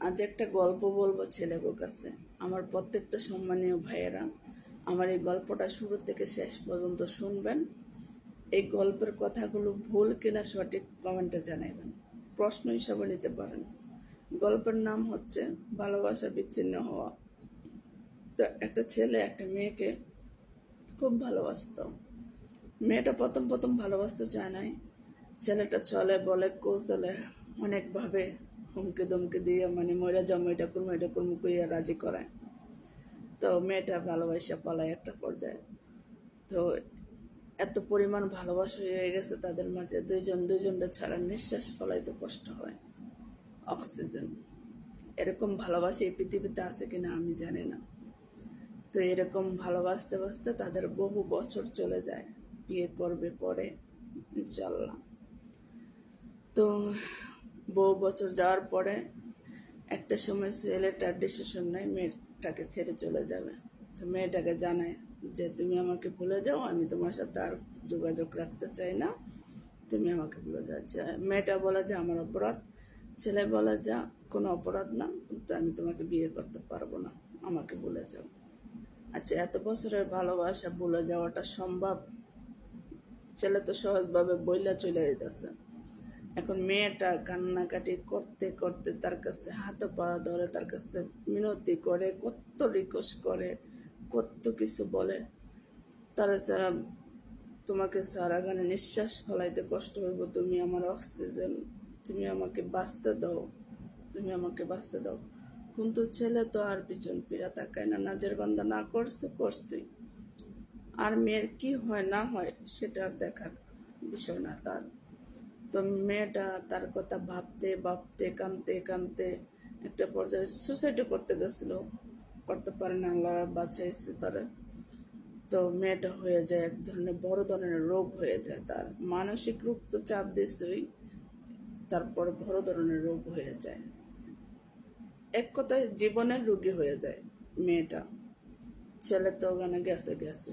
আজ একটা গল্প বলব ছেলেগো কাছে। আমার প্রত্যেকটা সম্মানীয় ভাইয়েরা, আমার এই গল্পটা শুরু থেকে শেষ পর্যন্ত শুনবেন। এই গল্পের কথাগুলো ভুল কিনা সঠিক কমেন্টে জানাইবেন প্রশ্ন হিসাবে নিতে পারেন। গল্পের নাম হচ্ছে ভালোবাসা বিচ্ছিন্ন হওয়া। তো একটা ছেলে একটা মেয়েকে খুব ভালোবাসতো। মেয়েটা প্রথম প্রথম ভালোবাসতে চায় নাই। ছেলেটা চলে, বলে, কৌশলে অনেকভাবে হুমকে দমকে দিয়ে মানে ময়রা যাও মেয়েটা করব এটা করব কইয়া রাজি করায়। তো মেয়েটা ভালোবাসা পালায় একটা পর্যায়ে। তো এত পরিমাণ ভালোবাসা হয়ে গেছে তাদের মাঝে, দুইজন দুইজনটা ছাড়া নিঃশ্বাস ফলাইতে কষ্ট হয়। অক্সিজেন। এরকম ভালোবাসা এই পৃথিবীতে আছে কিনা আমি জানি না। তো এরকম ভালোবাসতে বাসতে তাদের বহু বছর চলে যায়। বিয়ে করবে পরে, ইনশাল্লাহ। তো বহু বছর যাওয়ার পরে একটা সময় ছেলেটার ডিসিশন নেয় মেয়েটাকে ছেড়ে চলে যাবে। তো মেয়েটাকে জানায় যে, তুমি আমাকে ভুলে যাও, আমি তোমার সাথে আর যোগাযোগ রাখতে চাই না। তুমি আমাকে ভুলে যাও। মেয়েটা বলে যে, আমার অপরাধ। ছেলে বলে যা, কোনো অপরাধ না, কিন্তু আমি তোমাকে বিয়ে করতে পারব না। আমাকে ভুলে যাও। আচ্ছা এত বছরের ভালোবাসা ভুলে যাওয়াটা সম্ভব? ছেলে তো সহজভাবে বইলা চলে যেতেছে এখন মেয়েটা কান্নাকাটি করতে করতে তার কাছে হাতে পা ধরে, তার কাছে মিনতি করে, কত রিকোয়েস্ট করে, কত কিছু বলে। তারা ছাড়া তোমাকে সারা গানে নিঃশ্বাস ফলাইতে কষ্ট হইব। তুমি আমার অক্সিজেন, তুমি আমাকে বাঁচতে দাও, তুমি আমাকে বাঁচতে দাও। কিন্তু ছেলে তো আর পিছন ফিরা তাকায় না, নাজের গন্ধা না করছে করছে। আর মেয়ের কি হয়, না হয়, সেটা আর দেখার বিষয় না তার। তো মেয়েটা তার কথা ভাবতে ভাবতে, কানতে কানতে একটা পর্যায়ে সুসাইডও করতে গেছিল। করতে পারে না, আল্লাহ বাঁচাইছে তারা। তো মেয়েটা হয়ে যায়, এক ধরনের বড় ধরনের রোগ হয়ে যায় তার। মানসিক রোগ তো চাপ দিছেই তারপর বড় ধরনের রোগ হয়ে যায়। এক কথায় জীবনের রোগী হয়ে যায় মেয়েটা। ছেলে তো ওখানে গেছে গেছে।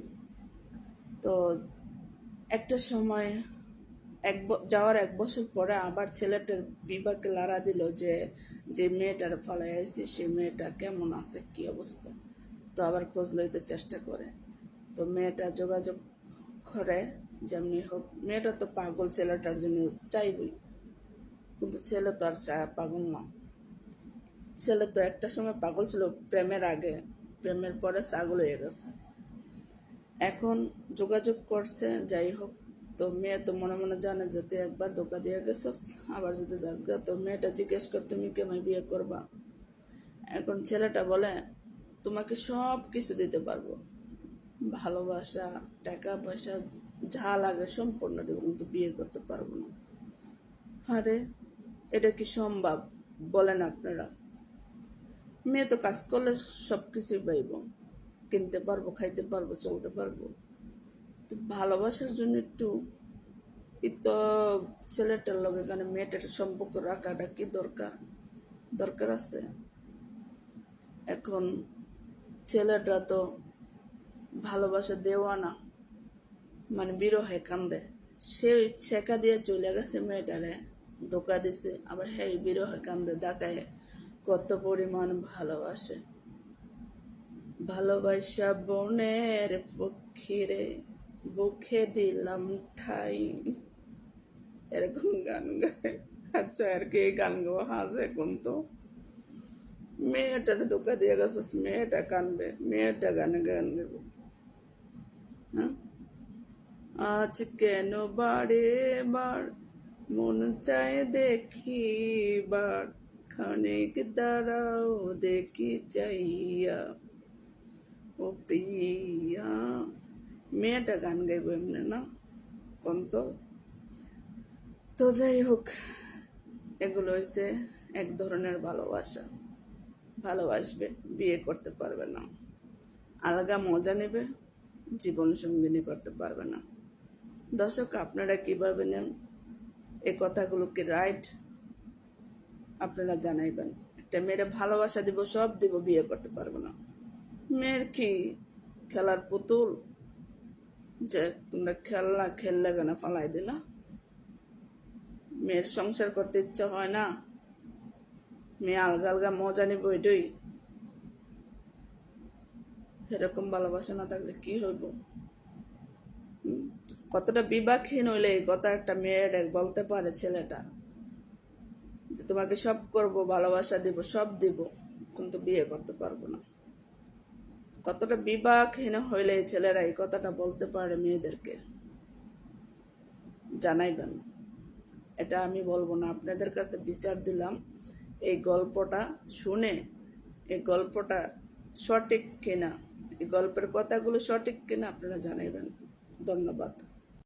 তো একটা সময় এক যাওয়ার এক বছর পরে আবার ছেলেটার বিবাহকে লাড়া দিল যে যে মেয়েটার ফলাই আইছে সেই মেয়েটা কেমন আছে, কি অবস্থা? তো আবার খোঁজ লইতে চেষ্টা করে। তো মেয়েটা যোগাযোগ করে যেমনি হোক, মেয়েটা তো পাগল, ছেলেটার জন্য চাইবই। কিন্তু ছেলে তো আর পাগল না। ছেলে তো একটা সময় পাগল ছিল, প্রেমের আগে, প্রেমের পরে ছাগল হয়ে গেছে। এখন যোগাযোগ করছে, যাই হোক তো মেয়ে তো মনে মনে জানে যে তুই একবার ধোকা দিয়ে গেছস, আবার যদি যাস গা, তো মেয়েটা জিজ্ঞেস কর তুমি কেমন বিয়ে করবা। এখন ছেলেটা বলে, তোমাকে সব কিছু দিতে পারব। ভালোবাসা, টাকা পয়সা, যা লাগে সম্পূর্ণ দেবো, কিন্তু বিয়ে করতে পারব না। আরে, এটা কি সম্ভব? বলেন আপনারা। মেয়ে তো কাজ করলে সব কিছুই পাইব। কিনতে পারব, খাইতে পারব, চলতে পারব। তো ভালোবাসার জন্য একটু তো ছেলেটার লগে এখানে মেয়েটার সম্পর্ক রাখাটা কি দরকার? দরকার আছে? এখন ছেলেটা তো ভালোবাসা দেওয়া না মানে বিরহে কান্দে। সে ছেঁকা দিয়ে চলে গেছে মেয়েটারে, ধোকা দিছে, আবার হ্যাঁ বিরহে কান্দে, দেখায় কত পরিমাণ ভালোবাসে। ভালোবাসা বনের পক্ষীরে বুকে দিলাম ঠাই এরকম গান গায় আচ্ছা আর কি এই গান গাওয়া হাসে এখন তো মেয়েটারে ধোকা দিয়ে গেছিস মেয়েটা কানবে মেয়েটা গানে গান গাবো হ্যাঁ আজ কেন বারে বার মন চায় দেখিবার খানিক দাঁড়াও দেখি চাইয়া ও প্রিয়া মেয়েটা গান গাইবো এমনি না কোন তো। তো যাই হোক, এগুলো হয়েছে এক ধরনের ভালোবাসা। ভালোবাসবে, বিয়ে করতে পারবে না। আলাদা মজা নেবে, জীবন সঙ্গিনী করতে পারবে না। দর্শক, আপনারা কীভাবে নেন? এ কথাগুলো কি রাইট আপনারা জানাইবেন। একটা মেয়ের ভালোবাসা দিব, সব দিব, বিয়ে করতে পারব না। মেয়ের কি খেলার পুতুল? যে তোমরা খেললা খেললে কেন ফালাই দিলা? মেয়ের সংসার করতে ইচ্ছা হয় না। মেয়ে আলগা আলগা মজা নিব এটাই এরকম ভালোবাসা না থাকলে কি হইব? কতটা বিবাকহীন হইলে এই কথা একটা মেয়ের বলতে পারে ছেলেটা। যে তোমাকে সব করব, ভালোবাসা দিব, সব দিব, কিন্তু বিয়ে করতে পারব না। কতটা বিবাকহীন হইলে ছেলেরা এই কথাটা বলতে পারে মেয়েদেরকে? জানাইবেন। এটা আমি বলব না। আপনাদের কাছে বিচার দিলাম। এই গল্পটা শুনে, এই গল্পটা সঠিক কিনা, এই গল্পের কথাগুলো সঠিক কিনা আপনারা জানাইবেন। ধন্যবাদ।